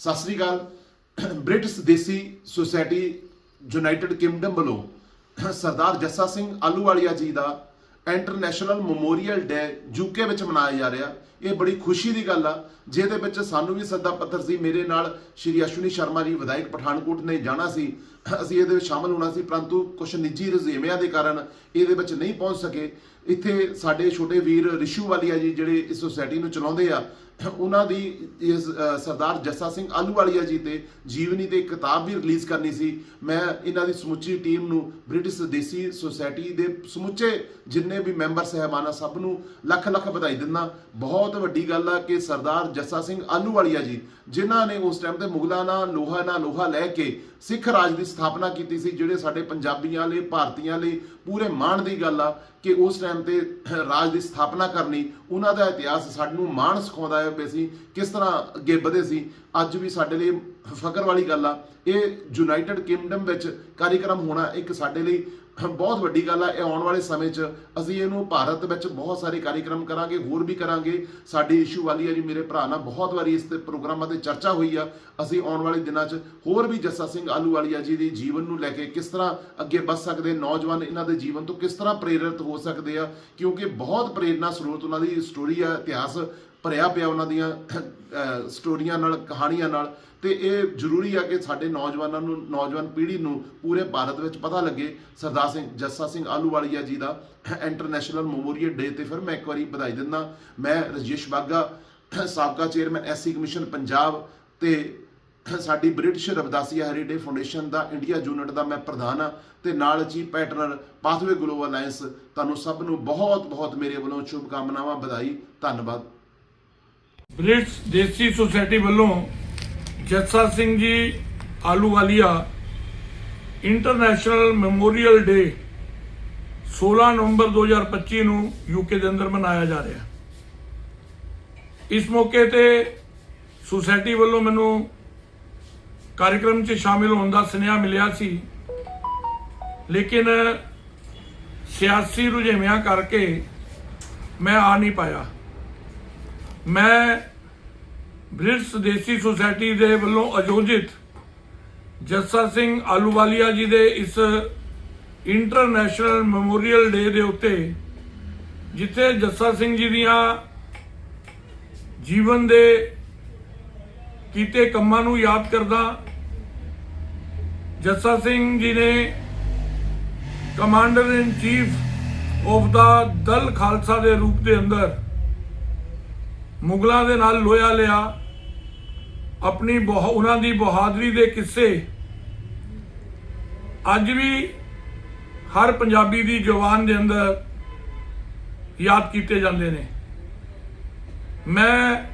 ਸਤਿ ਸ੍ਰੀ ਅਕਾਲ। British Desi society United Kingdom ਵੱਲੋਂ ਸਰਦਾਰ ਜੱਸਾ ਸਿੰਘ ਆਲੂਵਾਲੀਆ ਜੀ ਦਾ ਇੰਟਰਨੈਸ਼ਨਲ ਮੈਮੋਰੀਅਲ ਡੇ ਯੂਕੇ ਵਿੱਚ ਮਨਾਇਆ ਜਾ ਰਿਹਾ। ਇਹ ਬੜੀ ਖੁਸ਼ੀ ਦੀ ਗੱਲ ਆ, ਜਿਹਦੇ ਵਿੱਚ ਸਾਨੂੰ ਵੀ ਸੱਦਾ ਪੱਤਰ ਸੀ। ਮੇਰੇ ਨਾਲ ਸ਼੍ਰੀ ਅਸ਼ਵਨੀ ਸ਼ਰਮਾ ਜੀ, ਵਿਧਾਇਕ ਪਠਾਨਕੋਟ ਨੇ ਜਾਣਾ ਸੀ। ਅਸੀਂ ਇਹਦੇ ਵਿੱਚ ਸ਼ਾਮਲ ਹੋਣਾ ਸੀ, ਪਰੰਤੂ ਕੁਝ ਨਿੱਜੀ ਰੁਝੇਵਿਆਂ ਦੇ ਕਾਰਨ ਇਹਦੇ ਵਿੱਚ ਨਹੀਂ ਪਹੁੰਚ ਸਕੇ। ਇੱਥੇ ਸਾਡੇ ਛੋਟੇ ਵੀਰ ਰਿਸ਼ੂ ਵਾਲੀਆ ਜੀ, ਜਿਹੜੇ ਇਸ ਸੁਸਾਇਟੀ ਨੂੰ ਚਲਾਉਂਦੇ ਆ, ਉਹਨਾਂ ਦੀ ਇਸ ਸਰਦਾਰ ਜੱਸਾ ਸਿੰਘ ਆਲੂਵਾਲੀਆ ਜੀ ਤੇ ਜੀਵਨੀ ਤੇ ਕਿਤਾਬ ਵੀ ਰਿਲੀਜ਼ ਕਰਨੀ ਸੀ। ਮੈਂ ਇਹਨਾਂ ਦੀ ਸਮੁੱਚੀ ਟੀਮ ਨੂੰ ਬ੍ਰਿਟਿਸ਼ ਦੇਸੀ ਸੁਸਾਇਟੀ ਦੇ ਸਮੁੱਚੇ ਜਿੰਨੇ ਵੀ ਮੈਂਬਰ ਸਹਿਬਾਨਾ ਸਭ ਨੂੰ ਲੱਖ ਲੱਖ ਵਧਾਈ ਦਿੰਦਾ। ਬਹੁਤ ਵੱਡੀ ਗੱਲ ਆ ਕਿ ਸਰਦਾਰ ਜੱਸਾ ਸਿੰਘ ਆਲੂਵਾਲੀਆ ਜੀ, ਜਿਨ੍ਹਾਂ ਨੇ ਉਸ ਟਾਈਮ ਤੇ ਮੁਗਲਾਂ ਨਾਲ ਲੋਹਾ ਨਾਲ ਲੋਹਾ ਲੈ ਕੇ ਸਿੱਖ ਰਾਜ ਦੀ ਸਥਾਪਨਾ ਕੀਤੀ ਸੀ, ਜਿਹੜੇ ਸਾਡੇ ਪੰਜਾਬੀਆਂ ਲਈ, ਭਾਰਤੀਆਂ ਲਈ ਪੂਰੇ ਮਾਣ ਦੀ ਗੱਲ ਆ ਕਿ ਉਸ ਟਾਈਮ ਤੇ ਰਾਜ ਦੀ ਸਥਾਪਨਾ ਕਰਨੀ, ਉਹਨਾਂ ਦਾ ਇਤਿਹਾਸ ਸਾਨੂੰ ਮਾਣ ਸਿਖਾਉਂਦਾ ਹੈ ਵੀ ਅਸੀਂ ਕਿਸ ਤਰ੍ਹਾਂ ਅੱਗੇ ਵਧੇ ਸੀ। ਅੱਜ ਵੀ ਸਾਡੇ ਲਈ ਫ਼ਕਰ ਵਾਲੀ ਗੱਲ ਆ, ਇਹ ਯੂਨਾਈਟਿਡ ਕਿੰਗਡਮ ਵਿੱਚ ਕਾਰਜਕ੍ਰਮ ਹੋਣਾ ਇੱਕ ਸਾਡੇ ਲਈ ਬਹੁਤ ਵੱਡੀ ਗੱਲ ਆ, ਇਹ ਆਉਣ ਵਾਲੇ ਸਮੇਂ 'ਚ ਅਸੀਂ ਇਹਨੂੰ ਭਾਰਤ ਵਿੱਚ ਬਹੁਤ ਸਾਰੇ ਕਾਰਜਕ੍ਰਮ ਕਰਾਂਗੇ, ਹੋਰ ਵੀ ਕਰਾਂਗੇ। ਸਾਡੀ ਇਸ਼ੂ ਵਾਲੀ ਆ ਜੀ, ਮੇਰੇ ਭਰਾ ਨਾਲ ਬਹੁਤ ਵਾਰੀ ਇਸ ਤੇ ਪ੍ਰੋਗਰਾਮਾਂ ਤੇ ਚਰਚਾ ਹੋਈ ਆ। ਅਸੀਂ ਆਉਣ ਵਾਲੇ ਦਿਨਾਂ 'ਚ ਹੋਰ ਵੀ ਜੱਸਾ ਸਿੰਘ ਆਲੂਵਾਲੀਆ ਜੀ ਦੇ ਜੀਵਨ ਨੂੰ ਲੈ ਕੇ ਕਿਸ ਤਰ੍ਹਾਂ ਅੱਗੇ ਵੱਧ ਸਕਦੇ, ਨੌਜਵਾਨ ਇਹਨਾਂ ਦੇ ਜੀਵਨ ਤੋਂ ਕਿਸ ਤਰ੍ਹਾਂ ਪ੍ਰੇਰਿਤ ਹੋ ਸਕਦੇ ਆ, ਕਿਉਂਕਿ ਬਹੁਤ ਪ੍ਰੇਰਨਾ ਸਰੋਤ ਉਹਨਾਂ ਦੀ ਸਟੋਰੀ ਆ, ਇਤਿਹਾਸ ਭਰਿਆ ਪਿਆ ਉਹਨਾਂ ਦੀਆਂ ਸਟੋਰੀਆਂ ਨਾਲ, ਕਹਾਣੀਆਂ ਨਾਲ। ਤੇ ਇਹ ਜ਼ਰੂਰੀ ਆ ਕਿ ਸਾਡੇ ਨੌਜਵਾਨਾਂ ਨੂੰ, ਨੌਜਵਾਨ ਪੀੜ੍ਹੀ ਨੂੰ ਪੂਰੇ ਭਾਰਤ ਵਿੱਚ ਪਤਾ ਲੱਗੇ। ਸਰਦਾਰ ਸਿੰਘ, ਜੱਸਾ ਸਿੰਘ ਆਲੂਵਾਲੀਆ ਜੀ ਦਾ ਇੰਟਰਨੈਸ਼ਨਲ ਮੈਮੋਰੀਅਲ ਡੇ ਤੇ ਫਿਰ ਮੈਂ ਇੱਕ ਵਾਰੀ ਵਧਾਈ ਦਿੰਦਾ। ਮੈਂ ਰਜੇਸ਼ ਬਾਗਾ ਸਾਬਕਾ ਚੇਅਰਮੈਨ ਐਸਸੀ ਕਮਿਸ਼ਨ, ਪੰਜਾਬ ਤੇ ਸਾਡੀ ਬ੍ਰਿਟਿਸ਼ ਰਵਦਾਸੀਆ ਹੈਰੀਟੇਜ ਫਾਊਂਡੇਸ਼ਨ ਦਾ ਇੰਡੀਆ ਯੂਨਿਟ ਦਾ ਮੈਂ ਪ੍ਰਧਾਨ ਆ। ਤੇ ਨਾਲ chief partner pathway global alliance ਤੁਹਾਨੂੰ ਸਭ ਨੂੰ ਬਹੁਤ ਬਹੁਤ ਮੇਰੇ ਵੱਲੋਂ ਸ਼ੁਭ ਕਾਮਨਾਵਾਂ ਵਧਾਈ, ਧੰਨਵਾਦ। ਬ੍ਰਿਟਿਸ਼ ਦੇਸੀ ਸੁਸਾਇਟੀ ਵੱਲੋਂ Jassa Singh ji Ahluwalia international memorial day 16 ਨਵੰਬਰ 2025 ਨੂੰ ਯੂਕੇ ਦੇ ਅੰਦਰ ਮਨਾਇਆ ਜਾ ਰਿਹਾ। ਇਸ ਮੌਕੇ ਤੇ ਸੁਸਾਇਟੀ ਵੱਲੋਂ ਮੈਨੂੰ ਕਾਰਜਕ੍ਰਮ 'ਚ ਸ਼ਾਮਿਲ ਹੋਣ ਦਾ ਸੁਨੇਹਾ ਮਿਲਿਆ ਸੀ। ਲੇਕਿਨ ਸਿਆਸੀ ਰੁਝੇਵਿਆਂ ਕਰਕੇ ਮੈਂ ਆ ਨਹੀਂ ਪਾਇਆ। ਮੈਂ ਬ੍ਰਿਟਿਸ਼ ਦੇਸੀ ਸੁਸਾਇਟੀ ਦੇ ਵੱਲੋਂ ਆਯੋਜਿਤ ਜੱਸਾ ਸਿੰਘ ਆਲੂਵਾਲੀਆ ਜੀ ਦੇ ਇਸ ਇੰਟਰਨੈਸ਼ਨਲ ਮੈਮੋਰੀਅਲ ਡੇ ਦੇ ਉੱਤੇ, ਜਿੱਥੇ ਜੱਸਾ ਸਿੰਘ ਜੀ ਦੀਆਂ ਜੀਵਨ ਦੇ ਕੀਤੇ ਕੰਮਾਂ ਨੂੰ ਯਾਦ ਕਰਦਾ, ਜੱਸਾ ਸਿੰਘ ਜੀ ਨੇ commander in chief of the Dal Khalsa ਦੇ ਰੂਪ ਦੇ ਅੰਦਰ ਮੁਗਲਾਂ ਦੇ ਨਾਲ ਲੋਹਾ ਲਿਆ। ਆਪਣੀ ਬਹੁ, ਉਹਨਾਂ ਦੀ ਬਹਾਦਰੀ ਦੇ ਕਿੱਸੇ। ਅੱਜ ਵੀ ਹਰ ਪੰਜਾਬੀ ਦੀ ਜ਼ੁਬਾਨ ਦੇ ਅੰਦਰ ਯਾਦ ਕੀਤੇ ਜਾਂਦੇ ਨੇ। ਮੈਂ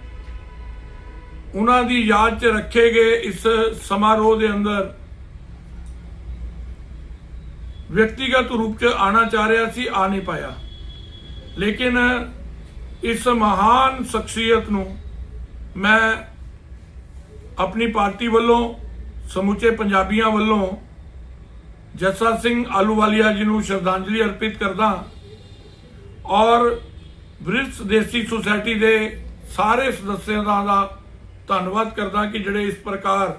ਉਹਨਾਂ ਦੀ ਯਾਦ 'ਚ ਰੱਖੇ ਗਏ ਇਸ ਸਮਾਰੋਹ ਦੇ ਅੰਦਰ ਵਿਅਕਤੀਗਤ ਰੂਪ 'ਚ ਆਣਾ ਚਾਹ ਰਿਹਾ ਸੀ, ਆ ਨਹੀਂ ਪਾਇਆ। ਲੇਕਿਨ ਇਸ ਮਹਾਨ ਸ਼ਖਸੀਅਤ ਨੂੰ ਮੈਂ ਆਪਣੀ ਪਾਰਟੀ ਵੱਲੋਂ, ਸਮੁੱਚੇ ਪੰਜਾਬੀਆਂ ਵੱਲੋਂ ਜੱਸਾ ਸਿੰਘ ਆਲੂਵਾਲੀਆ ਜੀ ਨੂੰ ਸ਼ਰਧਾਂਜਲੀ ਅਰਪਿਤ ਕਰਦਾ ਔਰ ਬ੍ਰਿਟਿਸ਼ ਦੇਸੀ ਸੁਸਾਇਟੀ ਦੇ ਸਾਰੇ ਸਦੱਸਿਆਂ ਦਾ ਧੰਨਵਾਦ ਕਰਦਾ ਕਿ ਜਿਹੜੇ ਇਸ ਪ੍ਰਕਾਰ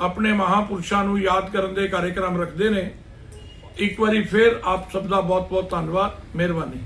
ਆਪਣੇ ਮਹਾਪੁਰਸ਼ਾਂ ਨੂੰ ਯਾਦ ਕਰਨ ਦੇ ਕਾਰਜਕ੍ਰਮ ਰੱਖਦੇ ਨੇ। ਇੱਕ ਵਾਰੀ ਫਿਰ ਆਪ ਸਭ ਦਾ ਬਹੁਤ ਬਹੁਤ ਧੰਨਵਾਦ, ਮਿਹਰਬਾਨੀ।